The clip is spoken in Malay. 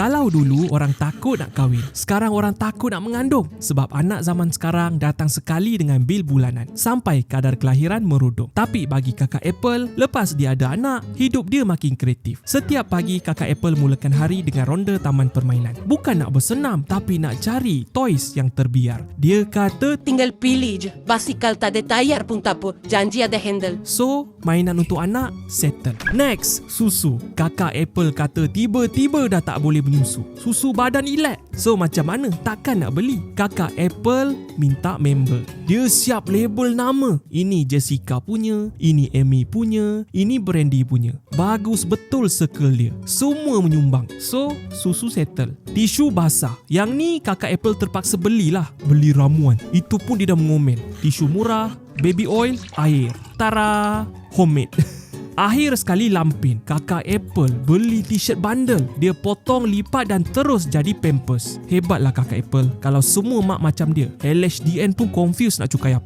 Kalau dulu orang takut nak kahwin, sekarang orang takut nak mengandung sebab anak zaman sekarang datang sekali dengan bil bulanan sampai kadar kelahiran merudum. Tapi bagi kakak Apple, lepas dia ada anak, hidup dia makin kreatif. Setiap pagi kakak Apple mulakan hari dengan ronda taman permainan. Bukan nak bersenam tapi nak cari toys yang terbiar. Dia kata Tinggal pilih je. Basikal tak ada tayar pun tak apa. Janji ada handle. So, mainan untuk anak settle. Next, susu. Kakak Apple kata tiba-tiba dah tak boleh menyusu. Susu badan ilat. So, macam mana? Takkan nak beli? Kakak Apple minta member. Dia siap label nama. Ini Jessica punya, ini Amy punya, ini Brandy punya. Bagus betul circle dia. Semua menyumbang. So, susu settle. Tisu basah. Yang ni kakak Apple terpaksa belilah. Beli ramuan. Itu pun dia dah mengomel. Tisu murah, baby oil, air. Tara, homemade. Akhir sekali lampin, kakak Apple beli t-shirt bundle. Dia potong, lipat dan terus jadi pampers. Hebatlah kakak Apple. Kalau semua mak macam dia, LHDN pun confused nak cukai apa.